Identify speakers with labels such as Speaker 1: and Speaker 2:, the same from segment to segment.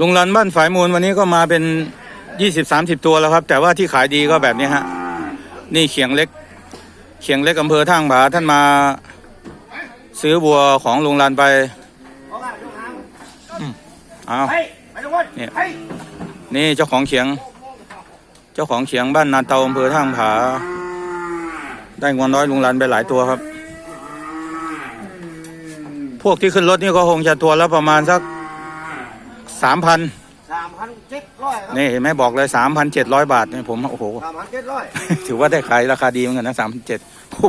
Speaker 1: ลุงรันบ้านฝายมูลวันนี้ก็มาเป็นยี่สิบสามสิบตัวแล้วครับ แต่ว่าที่ขายดีก็แบบนี้ฮะ นี่เขียงเล็ก เขียงเล็กอำเภอท่างผาท่านมาซื้อวัวของลุงรันไปอืมเอา
Speaker 2: ไปไปทุกคน
Speaker 1: เนี่ย
Speaker 2: ไป
Speaker 1: นี่เจ้าของเขียง เจ้าของเขียงบ้านนาเตาอำเภอท่างผา ได้งวนน้อยลุงรันไปหลายตัวครับ พวกที่ขึ้นรถนี่ก็คงจะตัวละประมาณสัก สามพัน
Speaker 2: สามพันเจ็ดร้อยครับ
Speaker 1: นี่เห็นไหมบอกเลยสามพันเจ็ดร้อยบาทเนี่ยผมโอ้โห
Speaker 2: สามพันเจ็ดร้อย
Speaker 1: ถือว่าได้ขายราคาดีเหมือนกันนะสามพันเจ็ด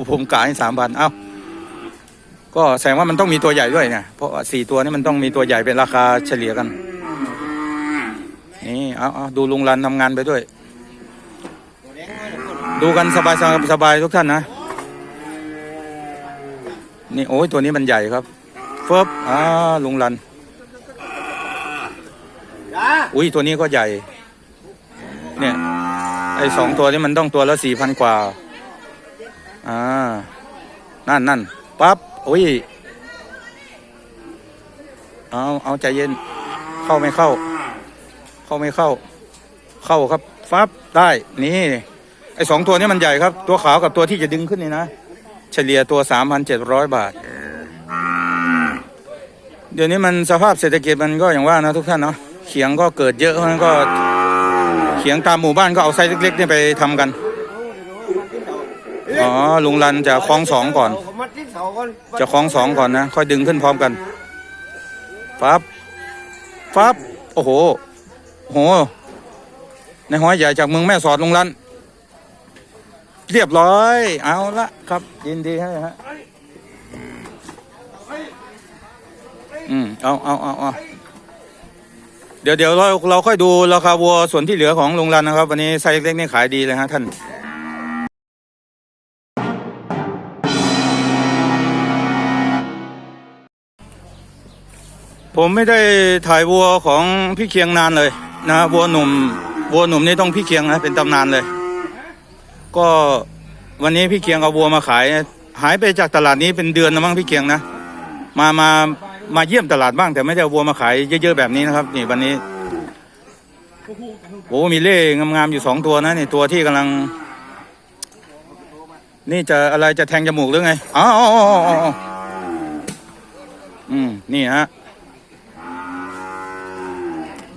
Speaker 1: ผมกะให้สามพันเอ้าก็แสดงว่ามันต้องมีตัวใหญ่ด้วยเนี่ยเพราะว่าสี่ตัวนี่มันต้องมีตัวใหญ่เป็นราคาเฉลี่ยกัน นี่เอาเอาดูลุงรันทำงานไปด้วย
Speaker 2: ตัวแดงเลยทุกคน
Speaker 1: ดูกันสบายๆสบายๆทุกท่านนะ นี่โอ้ยตัวนี้มันใหญ่ครับเฟิบอ่าลุงรัน
Speaker 2: จ้า
Speaker 1: อุ้ยตัวนี้ก็ใหญ่ เนี่ย ไอ้สองตัวนี้มันต้องตัวละสี่พันกว่า อ่า นั่นนั่นปั๊บอุ้ย เอาเอาใจเย็น เข้าไม่เข้า เข้าไม่เข้า เข้าครับฟับได้นี่ไอ้สองตัวนี้มันใหญ่ครับ ตัวขาวกับตัวที่จะดึงขึ้นนี่นะ เฉลี่ยตัวสามพันเจ็ดร้อยบาท เดี๋ยวนี้มันสภาพเศรษฐกิจมันก็อย่างว่านะทุกท่านเนาะ เขียงก็เกิดเยอะเพราะฉะนั้นก็เขียงตามหมู่บ้านก็เอาไซส์เล็กๆเนี่ยไปทำกัน อ๋อ ลุงรันจะคล้องสองก่อน จะคล้องสองก่อนนะ ค่อยดึงขึ้นพร้อมกันฟับฟับโอ้โหโอ้โหในห้อยใหญ่จากเมืองแม่สอดลุงรัน เรียบร้อย เอาละครับ ยินดีให้ฮะ อืม เอาเอาเอาเอา เดี๋ยวเดี๋ยวเราเราค่อยดูราคาวัวส่วนที่เหลือของลุงรันนะครับ วันนี้ไซส์เล็กนี่ขายดีเลยฮะท่านผมไม่ได้ถ่ายวัวของพี่เคียงนานเลยนะวัวหนุ่มวัวหนุ่มนี่ต้องพี่เคียงนะเป็นตำนานเลย ก็วันนี้พี่เคียงเอาวัวมาขาย หายไปจากตลาดนี้เป็นเดือนนะมั้งพี่เคียงนะมามา มาเยี่ยมตลาดบ้างแต่ไม่ได้เอาวัวมาขายเยอะๆแบบนี้นะครับ นี่วันนี้โอ้มีเล่งามๆอยู่สองตัวนะนี่ตัวที่กำลัง นี่จะอะไรจะแทงจมูกหรือไงอ๋ออ๋ออ๋ออ๋ออืมนี่ฮะ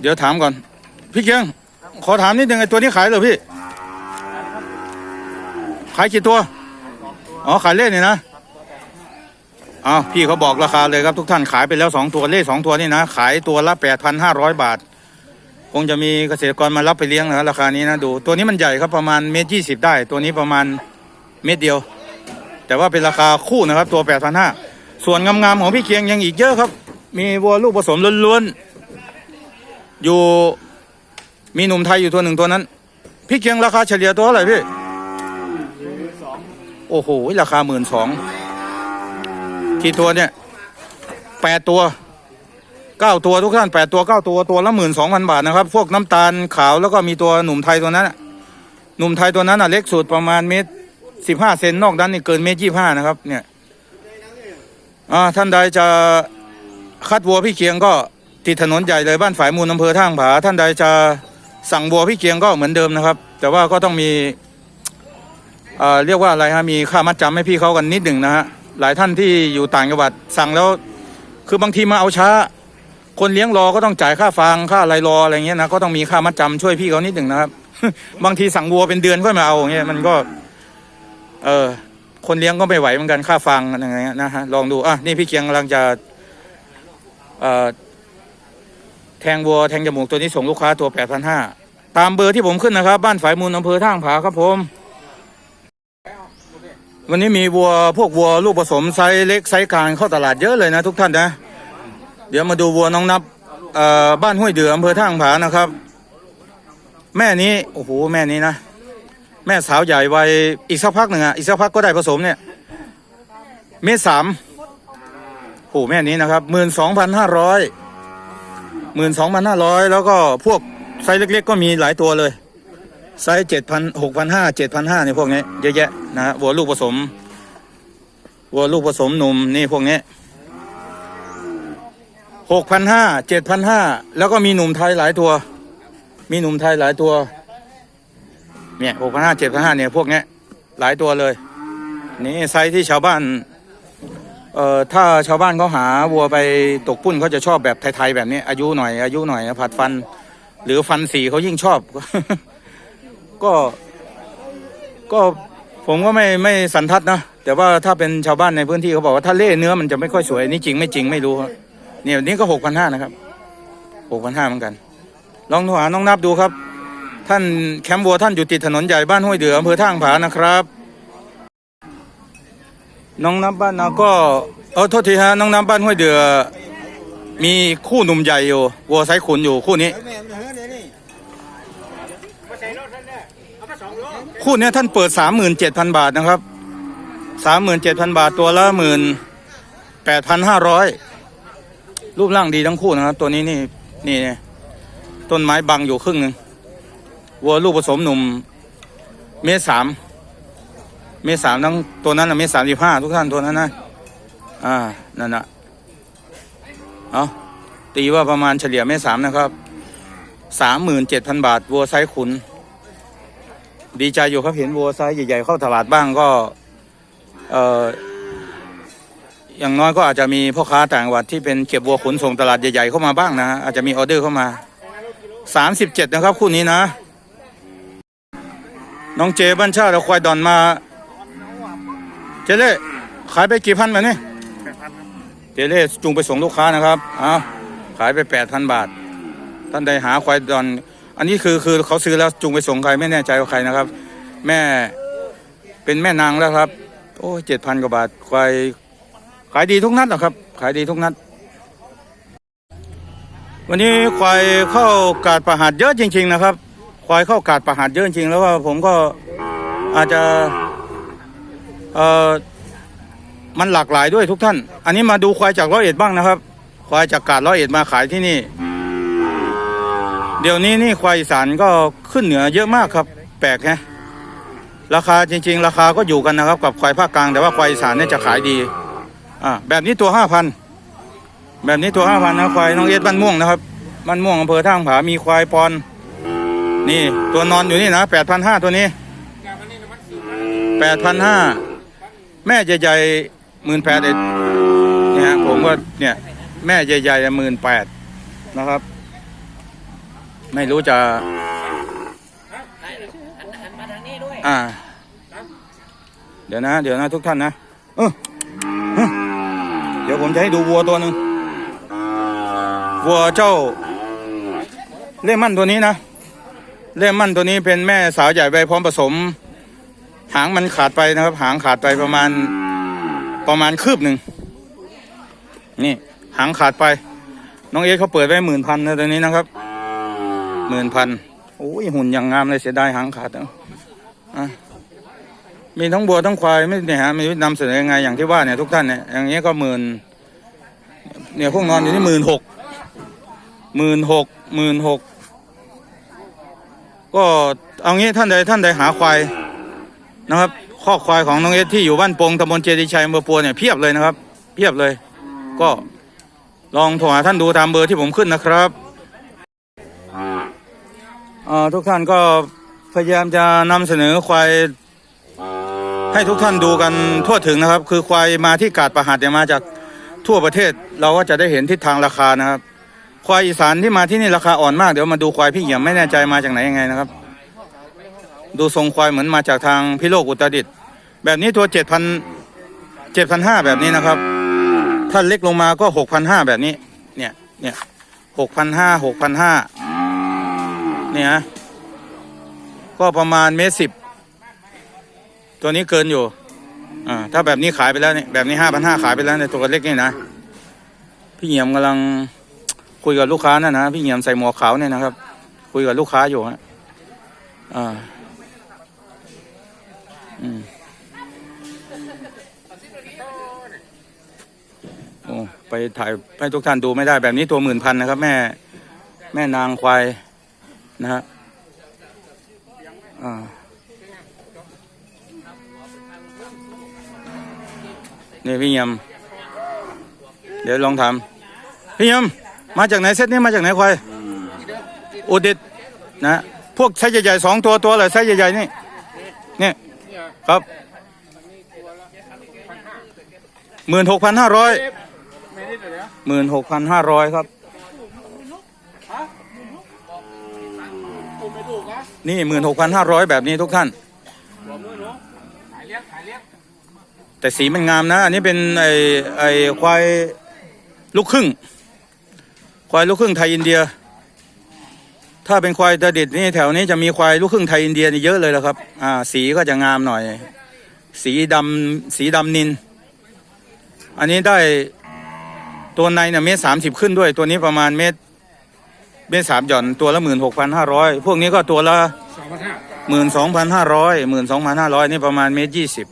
Speaker 1: เดี๋ยวถามก่อน พี่เกียง ขอถามนิดนึงไอ้ตัวนี้ขายเหรอพี่ ขายกี่ตัว อ๋อ ขายเล่นนี่นะ อ้าวพี่เขาบอกราคาเลยครับทุกท่านขายไปแล้วสองตัวเล่สองตัวนี่นะ ขายตัวละแปดพันห้าร้อยบาท คงจะมีเกษตรกรมารับไปเลี้ยงนะราคานี้นะดู ตัวนี้มันใหญ่ครับประมาณเมตรยี่สิบได้ ตัวนี้ประมาณเมตรเดียว แต่ว่าเป็นราคาคู่นะครับ ตัวแปดพันห้าส่วนงามๆของพี่เกียงยังอีกเยอะครับ มีวัวลูกผสมล้วนๆอยู่มีหนุ่มไทยอยู่ตัวหนึ่งตัวนั้น พี่เกียงราคาเฉลี่ยตัวเท่าไหร่พี่โอ้โหราคาหมื่นสอง กี่ตัวเนี่ยแปดตัวเก้าตัวทุกท่านแปดตัวเก้าตัวตัวละหมื่นสองพันบาทนะครับ พวกน้ำตาลขาวแล้วก็มีตัวหนุ่มไทยตัวนั้นหนุ่มไทยตัวนั้นอะเล็กสุดประมาณเมตรสิบห้าเซนนอกนั้นนี่เกินเมตรยี่ห้านะครับ เนี่ยอ่าท่านใดจะคัดวัวพี่เกียงก็ที่ถนนใหญ่เลยบ้านฝ่ายมูลอำเภอท่างผา ท่านใดจะสั่งบัวพี่เกียงก็เหมือนเดิมนะครับ แต่ว่าก็ต้องมีอ่อเรียกว่าอะไรฮะมีค่ามัดจำให้พี่เขากันนิดหนึ่งนะฮะ หลายท่านที่อยู่ต่างจังหวัดสั่งแล้ว คือบางทีมาเอาช้า คนเลี้ยงรอก็ต้องจ่ายค่าฟางค่าอะไรรออะไรเงี้ยนะก็ต้องมีค่ามัดจำช่วยพี่เขานิดหนึ่งนะครับ บางทีสั่งวัวเป็นเดือนก็มาเอาเงี้ยมันก็ เออคนเลี้ยงก็ไม่ไหวเหมือนกันค่าฟางอะไรเงี้ยนะฮะลองดูอะนี่พี่เกียงกำลังจะเอ่อแทงวัวแทงจมูกตัวนี้ส่งลูกค้าตัว8,500ตามเบอร์ที่ผมขึ้นนะครับ บ้านฝายมูลอำเภอท่างผาครับผม วันนี้มีวัวพวกวัวลูกผสมไซส์เล็กไซส์กลางเข้าตลาดเยอะเลยนะทุกท่านนะ เดี๋ยวมาดูวัวน้องนับบ้านห้วยเดืออำเภอท่างผานะครับ แม่นี้โอ้โหแม่นี้นะ แม่สาวใหญ่วัยอีกสักพักหนึ่งอะอีกสักพักก็ได้ผสมเนี่ยเมตรสามโอ้โหแม่นี้นะครับหมื่นสองพันห้าร้อยหมื่นสองพันห้าร้อยแล้วก็พวกไซส์เล็ก ๆ ก็มีหลายตัวเลย ไซส์เจ็ดพันหกพันห้าเจ็ดพันห้านี่พวกนี้เยอะแยะนะฮะวัวลูกผสมวัวลูกผสมหนุ่มนี่พวกนี้หกพันห้าเจ็ดพันห้าแล้วก็มีหนุ่มไทยหลายตัว มีหนุ่มไทยหลายตัว เนี่ยหกพันห้าเจ็ดพันห้าเนี่ยพวกนี้หลายตัวเลย นี่ไซส์ที่ชาวบ้านเอ่อถ้าชาวบ้านเขาหาวัวไปตกปุ้นเขาจะชอบแบบไทยๆแบบนี้อายุหน่อยอายุหน่อยผัดฟัน หรือฟันสีเขายิ่งชอบ ก็ก็ผมก็ไม่ไม่สันทัดนะแต่ว่าถ้าเป็นชาวบ้านในพื้นที่เขาบอกว่าถ้าเล่เนื้อมันจะไม่ค่อยสวยนี่จริงไม่จริงไม่รู้เนี่ยนี่ก็หกพันห้านะครับหกพันห้าเหมือนกัน ลองโทรหาน้องนับดูครับ ท่านแคมป์วัวท่านอยู่ติดถนนใหญ่บ้านห้วยเดืออำเภอท่างผานะครับ น้องนับบ้านเราก็เออโทษทีฮะน้องนับบ้านห้วยเดือ มีคู่หนุ่มใหญ่อยู่วัวไซขุนอยู่คู่นี้
Speaker 2: ไอ้แม่มันเฮ้ยเนี่ยนี่
Speaker 1: คู่เนี้ยท่านเปิดสามหมื่นเจ็ดพันบาทนะครับสามหมื่นเจ็ดพันบาทตัวละหมื่นแปดพันห้าร้อยรูปร่างดีทั้งคู่นะครับ ตัวนี้นี่นี่ต้นไม้บังอยู่ครึ่งหนึ่งวัวลูกผสมหนุ่ม เมษสามเมษสามทั้งตัวนั้นนะเมษสามสิบห้าทุกท่านตัวนั้นนะอ่านั่นนะเอาตีว่าประมาณเฉลี่ยเมษสามนะครับสามหมื่นเจ็ดพันบาทวัวไซส์ขุน ดีใจอยู่ครับเห็นวัวไซส์ใหญ่ๆเข้าตลาดบ้างก็ เอ่ออย่างน้อยก็อาจจะมีพ่อค้าต่างจังหวัดที่เป็นเก็บวัวขนส่งตลาดใหญ่ๆเข้ามาบ้างนะฮะอาจจะมีออเดอร์เข้ามาสามสิบเจ็ดนะครับ คู่นี้นะ น้องเจบ้านชาติเราควายดอนมา เจเล่ขายไปกี่พันแบบนี้เจเล่จูงไปส่งลูกค้านะครับอ้าวขายไปแปดพันบาท ท่านใดหาควายดอน อันนี้คือคือเขาซื้อแล้วจูงไปส่งใครไม่แน่ใจว่าใครนะครับ แม่เป็นแม่นางแล้วครับ โอ้เจ็ดพันกว่าบาทควายขายดีทุกนัดนะครับ ขายดีทุกนัด วันนี้ควายเข้ากาดประหัดเยอะจริง ๆ นะครับ ควายเข้ากาดประหัดเยอะจริงแล้วว่าผมก็อาจจะเอ่อมันหลากหลายด้วยทุกท่าน อันนี้มาดูควายจากร้อยเอ็ดบ้างนะครับ ควายจากกาดร้อยเอ็ดมาขายที่นี่ เดี๋ยวนี้นี่ควายอีสานก็ขึ้นเหนือเยอะมากครับ แปลกฮะราคาจริง ๆ ราคาก็อยู่กันนะครับ กับควายภาคกลางแต่ว่าควายอีสานเนี่ยจะขายดีอ่าแบบนี้ตัวห้าพันแบบนี้ตัวห้าพันนะควายน้องเอสบ้านม่วงนะครับบ้านม่วงอำเภอท่างผามีควายปอน นี่ตัวนอนอยู่นี่นะแปดพันห้าตัวนี้แปดพันห้าแม่ใหญ่ๆหมื่นแปดเอ็ดเนี่ยฮะผมก็เนี่ยแม่ใหญ่ๆหมื่นแปดนะครับ ไม่รู้จะ อ่า เดี๋ยวนะ เดี๋ยวนะทุกท่านนะเออเออเดี๋ยวผมจะให้ดูวัวตัวหนึ่งวัวเจ้า เล่มั่นตัวนี้นะ เล่มั่นตัวนี้เป็นแม่สาวใหญ่ใบพร้อมผสม หางมันขาดไปนะครับ หางขาดไปประมาณประมาณคืบหนึ่ง นี่ หางขาดไป น้องเอสเขาเปิดไว้หมื่นพันนะตัวนี้นะครับ หมื่นพันโอ้ยหุ่นอย่างงามเลยเสียดายหางขาดนะอะมีทั้งบัวทั้งควายไม่เนี่ยฮะม่รู้นำเสนอยังไงอย่างที่ว่าเนี่ยทุกท่านเนี่ยอย่างเงี้ยก็หมื่นเนี่ยพวกนอนอยู่นี่หมื่นหกหมื่นหกหมื่นหกก็เอางี้ท่านใดท่านใดหาควายนะครับข้อควายของน้องเอสที่อยู่บ้านปงตำบลเจดีชัยอำเภอปัวเนี่ยเพียบเลยนะครับ เพียบเลย ก็ลองโทรหาท่านดูตามเบอร์ที่ผมขึ้นนะครับ ทุกท่านก็พยายามจะนำเสนอควายให้ทุกท่านดูกันทั่วถึงนะครับ คือควายมาที่กาดประหัดเนี่ยมาจากทั่วประเทศเราก็จะได้เห็นทิศทางราคานะครับ ควายอีสานที่มาที่นี่ราคาอ่อนมากเดี๋ยวมาดูควายพี่เหี่ยมไม่แน่ใจมาจากไหนยังไงนะครับ ดูทรงควายเหมือนมาจากทางพิโลกอุตรดิตถ์แบบนี้ตัวเจ็ดพันเจ็ดพันห้าแบบนี้นะครับ ถ้าเล็กลงมาก็หกพันห้าแบบนี้ เนี่ยเนี่ยหกพันห้าหกพันห้า เนี่ยฮะก็ประมาณเมตรสิบตัวนี้เกินอยู่อ่าถ้าแบบนี้ขายไปแล้วเนี่ยแบบนี้ห้าพันห้าขายไปแล้วในตัวเล็กนี่นะพี่เหี่ยมกำลังคุยกับลูกค้านะนะพี่เหี่ยมใส่หมวกขาวเนี่ยนะครับ คุยกับลูกค้าอยู่ฮะอ่าอืมโอ้ไปถ่ายให้ทุกท่านดูไม่ได้แบบนี้ตัวหมื่นพันนะครับ แม่ แม่นางควาย นะฮะอ่านี่พี่ยำเดี๋ยวลองทำพี่ยมมาจากไหนเซตนี้มาจากไหนควายอุดิตนะพวกไซส์ใหญ่ๆสองตัวตัวอะไรไซส์ใหญ่ๆนี่นี่ครับหมื่นหกพันห้าร้อยหมื่นหกพันห้าร้อยครับ นี่หมื่นหกพันห้าร้อยแบบนี้ทุกท่าน แต่สีมันงามนะ อันนี้เป็นไอไอควายลูกครึ่ง ควายลูกครึ่งไทยอินเดีย ถ้าเป็นควายตะดิดนี่แถวนี้จะมีควายลูกครึ่งไทยอินเดียนี่เยอะเลยแล้วครับ อ่า สีก็จะงามหน่อย สีดำสีดำนิน อันนี้ได้ตัวในเนี่ยเมตรสามสิบขึ้นด้วย ตัวนี้ประมาณเมตร เมตรสามหย่อนตัวละหมื่นหกพันห้าร้อยพวกนี้ก็ตัวละหมื่นสองพันห้าร้อยหมื่นสองพันห้าร้อยนี่ประมาณเมตรยี่สิบ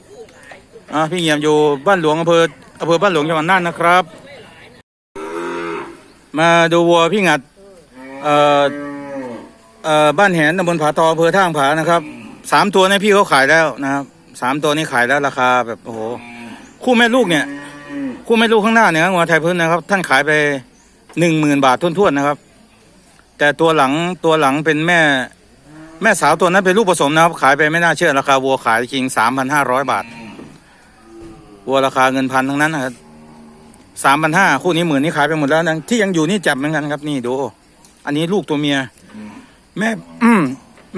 Speaker 1: อ่าพี่เงียมอยู่บ้านหลวงอำเภออำเภอบ้านหลวงจังหวัดน่านนะครับ มาดูวัวพี่งัดเอ่อเอ่อบ้านแหนตำบลผาตออำเภอท่างผานะครับสามตัวนี่พี่เขาขายแล้วนะครับสามตัวนี้ขายแล้วราคาแบบโอ้โหคู่แม่ลูกเนี่ย คู่แม่ลูกข้างหน้าเนี่ยงัวไทยพื้นนะครับ ท่านขายไปหนึ่งหมื่นบาททุ่นๆนะครับ แต่ตัวหลังตัวหลังเป็นแม่ แม่สาวตัวนั้นเป็นลูกผสมนะครับ ขายไปไม่น่าเชื่อราคาวัวขายจริงสามพันห้าร้อยบาท วัวราคาเงินพันทั้งนั้นนะครับสามพันห้าคู่นี้หมื่นนี่ขายไปหมดแล้วนะที่ยังอยู่นี่จับเหมือนกันครับนี่ดู อันนี้ลูกตัวเมีย แม่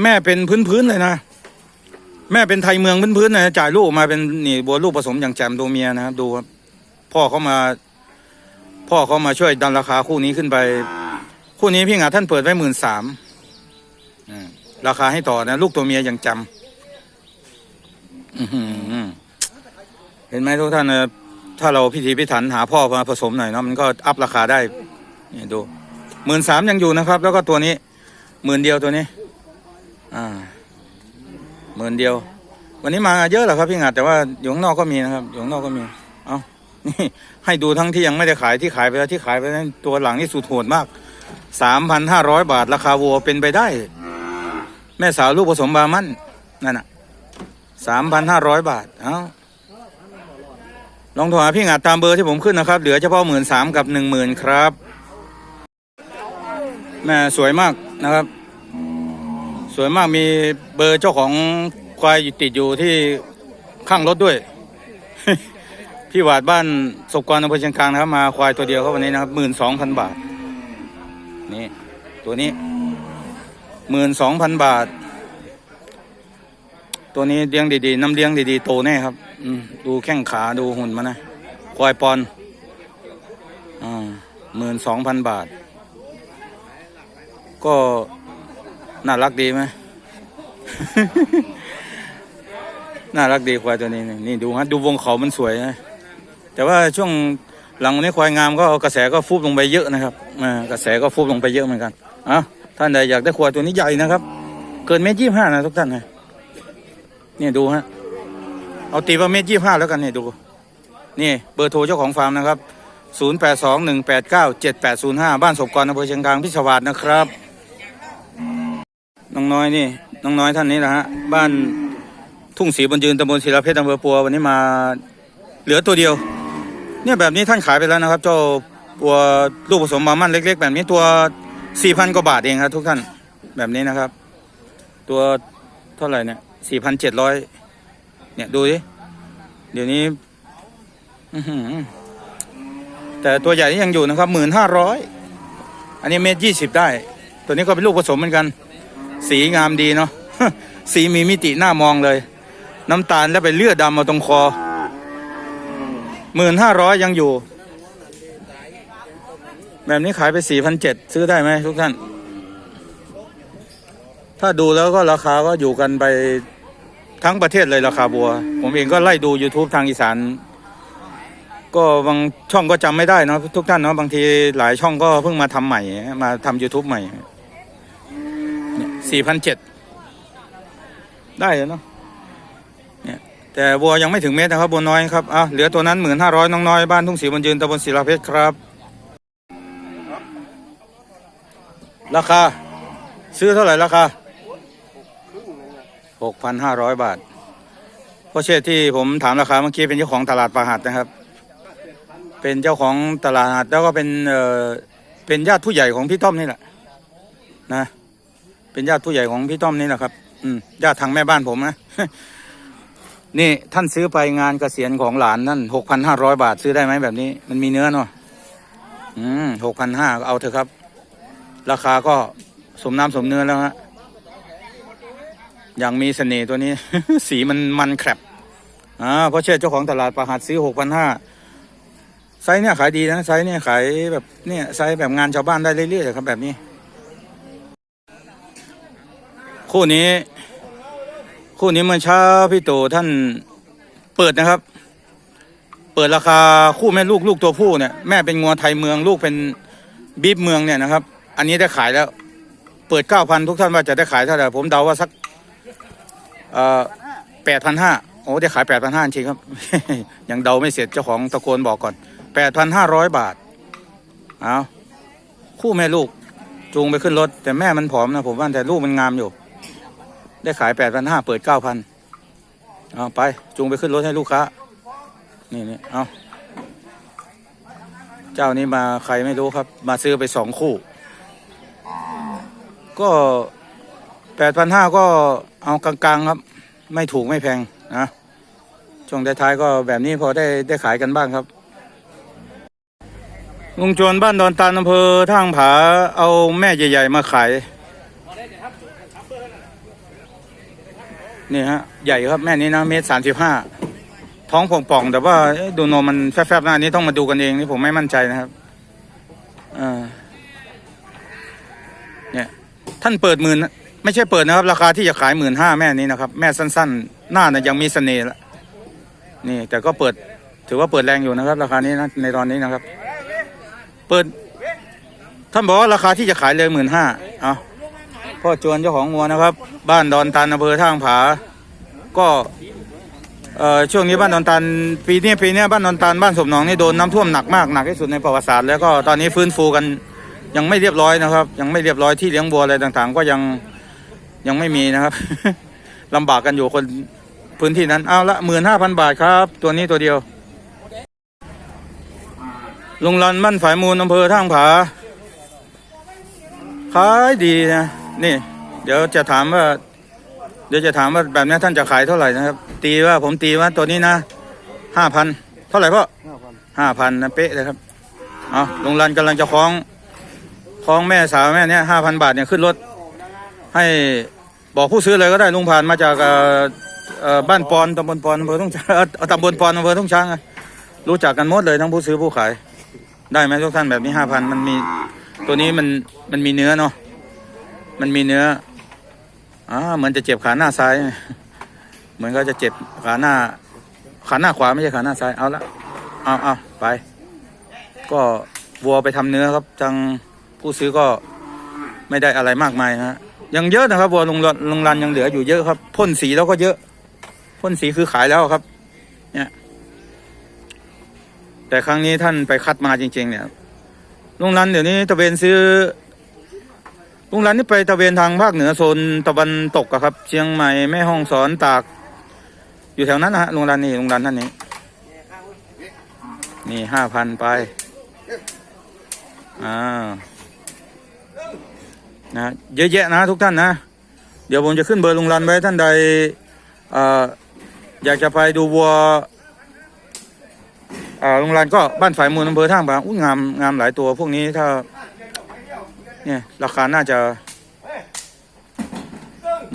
Speaker 1: แม่เป็นพื้นๆเลยนะแม่เป็นไทยเมืองพื้นๆนะจ่ายลูกออกมาเป็นนี่บัวลูกผสมอย่างแจ่มตัวเมียนะครับดูครับพ่อเขามา พ่อเขามาช่วยดันราคาคู่นี้ขึ้นไป คู่นี้พี่หงาท่านเปิดไว้หมื่นสามราคาให้ต่อนะ ลูกตัวเมียยังจำเห็นไหมทุกท่านนะถ้าเราพิธีพิถันหาพ่อมาผสมหน่อยเนาะมันก็อัพราคาได้นี่ดูหมื่นสามยังอยู่นะครับ แล้วก็ตัวนี้หมื่นเดียวตัวนี้ อ่าหมื่นเดียว วันนี้มาเยอะเหรอครับพี่หงาแต่ว่าอยู่ข้างนอกก็มีนะครับอยู่ข้างนอกก็มี เอานี่ให้ดูทั้งที่ยังไม่ได้ขายที่ขายไปแล้วที่ขายไปนั้นตัวหลังนี่สุดโหดมาก สามพันห้าร้อยบาท ราคาวัวเป็นไปได้ แม่สาวลูกผสมบามันนั่นน่ะสามพันห้าร้อยบาท เอาลองโทรหาพี่หงาดตามเบอร์ที่ผมขึ้นนะครับ เหลือเฉพาะหมื่นสามกับหนึ่งหมื่นครับ แม่สวยมากนะครับ สวยมากมีเบอร์เจ้าของควายติดอยู่ที่ข้างรถด้วย พี่หวาดบ้านศกกรอำเภอเชียงคานนะครับ มาควายตัวเดียวครับวันนี้นะครับหมื่นสองพันบาท นี่ตัวนี้หมื่นสองพันบาท ตัวนี้เลี้ยงดีๆน้ำเลี้ยงดีๆโตแน่ครับอืดูแข้งขาดูหุ่นมันนะควายปอนอ่าหมื่นสองพันบาท ก็น่ารักดีไหมน่ารักดีควายตัวนี้ นี่ดูฮะดูวงเขามันสวยนะ แต่ว่าช่วง หลังนี้ควายงามก็กระแสก็ฟูบลงไปเยอะนะครับกระแสก็ฟูบลงไปเยอะเหมือนกันอะท่านใดอยากได้ควายตัวนี้ใหญ่นะครับ เกินเมตรยี่ห้านะทุกท่านนะนี่ดูฮะเอาตีว่าเมตรยี่ห้าแล้วกันนี่ดู นี่เบอร์โทรเจ้าของฟาร์มนะครับศูนย์แปดสองหนึ่งแปดเก้าเจ็ดแปดศูนย์ห้าบ้านศพกรอำเภอเชียงคานพิศวาสนะครับน้องน้อยนี่น้องน้อยท่านนี้นะฮะบ้านทุ่งศรีบรรยืนตำบลศิลาเพชรอำเภอปัววันนี้มาเหลือตัวเดียว เนี่ยแบบนี้ท่านขายไปแล้วนะครับ เจ้าตัวลูกผสมบามันเล็ก ๆ แบบนี้ตัวสี่พันกว่าบาทเองครับ ทุกท่านแบบนี้นะครับ ตัวเท่าไหร่เนี่ยสี่พันเจ็ดร้อยเนี่ยดูดิเดี๋ยวนี้แต่ตัวใหญ่นี่ยังอยู่นะครับหมื่นห้าร้อยอันนี้เมตรยี่สิบได้ ตัวนี้ก็เป็นลูกผสมเหมือนกัน สีงามดีเนาะสีมีมิติหน่ามองเลย น้ำตาลแล้วไปเลือดดำมาตรงคอ หมื่นห้าร้อยยังอยู่ แบบนี้ขายไปสี่พันเจ็ดซื้อได้ไหมทุกท่าน ถ้าดูแล้วก็ราคาก็อยู่กันไปทั้งประเทศเลยราคาบัว ผมเองก็ไล่ดู YouTube ทางอีสาน ก็บางช่องก็จำไม่ได้นะทุกท่านเนาะบางทีหลายช่องก็เพิ่งมาทำใหม่ มาทำ YouTube ใหม่สี่พันเจ็ดได้แล้วเนาะ แต่บัวยังไม่ถึงเมตรนะครับบัวน้อยครับอะเหลือตัวนั้นหมื่นห้าร้อยน้องน้อยบ้านทุ่งศรีบรรยืนตำบลศิลาเพชรครับ ราคา ซื้อเท่าไหร่ราคาหกพันห้าร้อยบาทเพราะเช่ที่ผมถามราคาเมื่อกี้เป็นเจ้าของตลาดปลาหัดนะครับ เป็นเจ้าของตลาดแล้วก็เป็นเอ่อเป็นญาติผู้ใหญ่ของพี่ต้อมนี่แหละนะ เป็นญาติผู้ใหญ่ของพี่ต้อมนี่แหละครับ อืมญาติทางแม่บ้านผมนะ นี่ท่านซื้อไปงานเกษียณของหลานนั่นหกพันห้าร้อยบาทซื้อได้ไหมแบบนี้ มันมีเนื้อเนาะอืมหกพันห้าเอาเถอะครับ ราคาก็สมน้ำสมเนื้อแล้วฮะอย่างมีเสน่ห์ตัวนี้ สีมันมันแครบอ่าเพราะเชื่อเจ้าของตลาดประหัดซื้อหกพันห้าไซส์เนี่ยขายดีนะไซส์เนี่ยขายแบบเนี่ยไซส์แบบงานชาวบ้านได้เรื่อยๆครับแบบนี้ คู่นี้ คู่นี้เมื่อเช้าพี่ตู่ท่านเปิดนะครับ เปิดราคาคู่แม่ลูกลูกตัวผู้เนี่ยแม่เป็นงัวไทยเมืองลูกเป็นบีบเมืองเนี่ยนะครับ อันนี้ได้ขายแล้ว เปิดเก้าพันทุกท่านว่าจะได้ขายเท่าไหร่ผมเดาว่าสักเอ่อแปดพันห้าโอ้ได้ขายแปดพันห้าจริงครับ ยังเดาไม่เสร็จเจ้าของตะโกนบอกก่อนแปดพันห้าร้อยบาทเอาคู่แม่ลูกจูงไปขึ้นรถ แต่แม่มันผอมนะผมว่าแต่ลูกมันงามอยู่ ได้ขายแปดพันห้าเปิดเก้าพันเอาไปจูงไปขึ้นรถให้ลูกค้า นี่นี่เอาเจ้านี้มาใครไม่รู้ครับ มาซื้อไปสองคู่ ก็แปดพันห้าก็เอากลางๆครับ ไม่ถูกไม่แพงนะช่วงท้ายๆก็แบบนี้พอได้ได้ขายกันบ้างครับลุงจวนบ้านดอนตาลอำเภอท่างผาเอาแม่ใหญ่ ๆ มาขาย นี่ฮะ ใหญ่ครับแม่นี้นะเมตรสามสิบห้าท้องป่องๆแต่ว่าดูนมมันแฟบๆหน้านี้ต้องมาดูกันเองนี่ผมไม่มั่นใจนะครับเนี่ยท่านเปิดหมื่นไม่ใช่เปิดนะครับ ราคาที่จะขายหมื่นห้าแม่นี้นะครับ แม่สั้นๆ หน้านะยังมีเสน่ห์ละนี่ แต่ก็เปิดถือว่าเปิดแรงอยู่นะครับ ราคานี้นะในตอนนี้นะครับ เปิด ท่านบอกว่าราคาที่จะขายเลยหมื่นห้าเอา พ่อจวนเจ้าของงัวนะครับ บ้านดอนตันอำเภอท่างผา ก็เอ่อช่วงนี้บ้านดอนตันปีนี้ปีนี้บ้านดอนตันบ้านสมหนองนี่โดนน้ำท่วมหนักมากหนักที่สุดในประวัติศาสตร์แล้วก็ตอนนี้ฟื้นฟูกันยังไม่เรียบร้อยนะครับ ยังไม่เรียบร้อยที่เลี้ยงวัวอะไรต่างๆ ก็ยังยังไม่มีนะครับลำบากกันอยู่คนพื้นที่นั้นเอาละหมื่นห้าพันบาทครับ ตัวนี้ตัวเดียวลุงรันบ้านฝ่ายมูลอำเภอท่างผาขายดีนะ นี่ เดี๋ยวจะถามว่า เดี๋ยวจะถามว่าแบบนี้ท่านจะขายเท่าไหร่นะครับ ตีว่าผมตีว่าตัวนี้นะห้าพันเท่าไหร่พ่อห้าพันนะเป๊ะเลยครับเอาลุงรันกำลังจะคล้องคล้องแม่สาวแม่เนี้ยห้าพันบาทเนี่ยขึ้นรถ ให้บอกผู้ซื้อเลยก็ได้ลุงผ่านมาจากเอ่อเอ่อบ้านปอนตำบลปอนอำเภอทุ่งช้างเอ่อตำบลปอนอำเภอทุ่งช้างอะรู้จักกันหมดเลยทั้งผู้ซื้อผู้ขาย ได้ไหมทุกท่านแบบนี้ห้าพันมันมีตัวนี้มันมันมีเนื้อเนาะ มันมีเนื้ออ่าเหมือนจะเจ็บขาหน้าซ้าย เหมือนก็จะเจ็บขาหน้า ขาหน้าขวาไม่ใช่ขาหน้าซ้าย เอาละเอาเอาไป ก็วัวไปทำเนื้อครับทางผู้ซื้อก็ไม่ได้อะไรมากมายฮะ ยังเยอะนะครับวัวลงรันลงรันยังเหลืออยู่เยอะครับ พ่นสีแล้วก็เยอะ พ่นสีคือขายแล้วครับ เนี่ย แต่ครั้งนี้ท่านไปคัดมาจริง ๆ เนี่ยลงรันเดี๋ยวนี้ตะเวนซื้อ ลุงรันนี่ไปตะเวนทางภาคเหนือโซนตะวันตกอะครับ เชียงใหม่แม่ฮ่องสอนตาก อยู่แถวนั้นนะฮะลุงรันนี่ลุงรันท่านนี้ นี่ห้าพันไปอ่านะเยอะแยะนะทุกท่านนะ เดี๋ยวผมจะขึ้นเบอร์ลุงรันไว้ท่านใดอ่ออยากจะไปดูวัวอ่าลุงรันก็บ้านฝ่ายมูลอำเภอท่าบางอุ้ยงามงามหลายตัวพวกนี้ถ้า เนี่ยราคาน่าจะ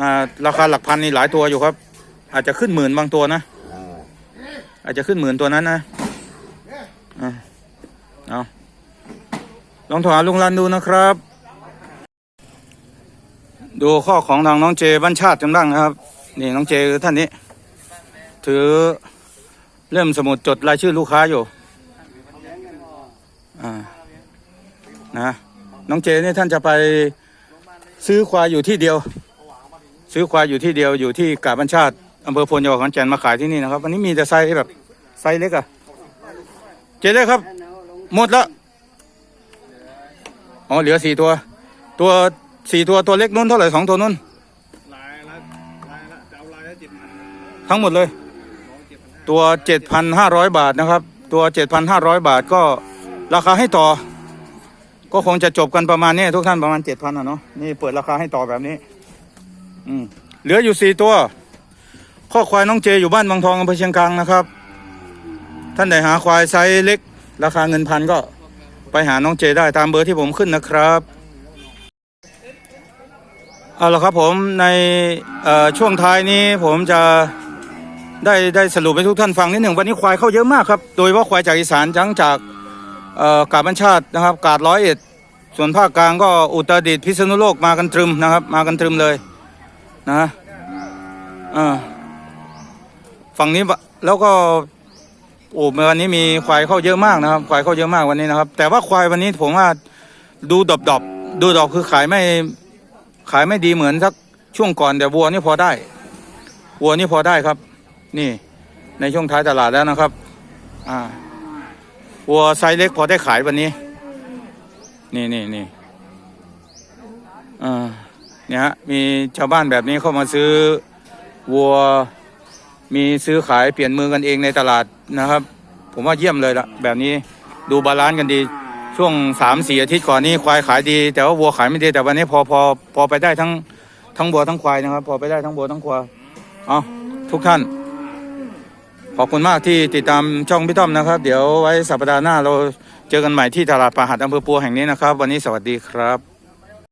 Speaker 1: น่าราคาหลักพันนี่หลายตัวอยู่ครับ อาจจะขึ้นหมื่นบางตัวนะ อาจจะขึ้นหมื่นตัวนั้นนะอะเอาลองโทรหาลุงรันดูนะครับ ดูข้อของทางน้องเจบ้านชาติจำบ้างนะครับ นี่น้องเจคือท่านนี้ ถือเล่มสมุดจดรายชื่อลูกค้าอยู่ อ่า นะ น้องเจเนี่ยท่านจะไปซื้อควายอยู่ที่เดียว ซื้อควายอยู่ที่เดียวอยู่ที่กาบัญชาติอำเภอพลจังหวัดขอนแก่นมาขายที่นี่นะครับวันนี้มีแต่ไซส์แบบไซส์เล็กอะเจเล็กครับ หมดแล้วอ๋อเหลือสี่ตัว ตัวสี่ตัวตัวเล็กนู้นเท่าไหร่สองตัวนู้น
Speaker 3: ลายละลายละจะเอาลายละเจ็ดพัน
Speaker 1: ทั้งหมดเลย ตัวเจ็ดพันห้าร้อยบาทนะครับ ตัวเจ็ดพันห้าร้อยบาทก็ราคาให้ต่อ ก็คงจะจบกันประมาณนี้ทุกท่านประมาณเจ็ดพันอะเนาะนี่เปิดราคาให้ต่อแบบนี้ อืมเหลืออยู่สี่ตัวข้อควายน้องเจอยู่บ้านบางทองอำเภอเชียงคานนะครับ ท่านใดหาควายไซส์เล็ก ราคาเงินพันก็ไปหาน้องเจได้ตามเบอร์ที่ผมขึ้นนะครับเอาละครับผมในช่วงท้ายนี้ผมจะได้ได้สรุปให้ทุกท่านฟังนิดหนึ่งวันนี้ควายเข้าเยอะมากครับ โดยเฉพาควายจากอีสานทั้งจาก กาดบัญชาตินะครับ กาดร้อยเอ็ด ส่วนภาคกลางก็อุตรดิตถ์พิษณุโลกมากันตรึมนะครับ มากันตรึมเลยนะเออฝั่งนี้แล้วก็โอ้วันนี้มีควายเข้าเยอะมากนะครับ ควายเข้าเยอะมากวันนี้นะครับ แต่ว่าควายวันนี้ผมว่าดูดอบดอบดูดอบคือขายไม่ขายไม่ดีเหมือนสักช่วงก่อนแต่วัวนี่พอได้ วัวนี่พอได้ครับ นี่ในช่วงท้ายตลาดแล้วนะครับ อ่า วัวไซส์เล็กพอได้ขายวันนี้ นี่นี่นี่อ่าเนี่ยฮะมีชาวบ้านแบบนี้เข้ามาซื้อวัว มีซื้อขายเปลี่ยนมือกันเองในตลาดนะครับ ผมว่าเยี่ยมเลยละแบบนี้ดูบาลานซ์กันดี ช่วงสามสี่อาทิตย์ก่อนนี้ควายขายดี แต่ว่าวัวขายไม่ดีแต่วันนี้พอพอพอไปได้ทั้งทั้งวัวทั้งควายนะครับ พอไปได้ทั้งวัวทั้งควายเอาทุกท่าน ขอบคุณมากที่ติดตามช่องพี่ต้อมนะครับ เดี๋ยวไว้สัปดาห์หน้าเราเจอกันใหม่ที่ตลาดปลาหัดอำเภอปัวแห่งนี้นะครับ วันนี้สวัสดีครับ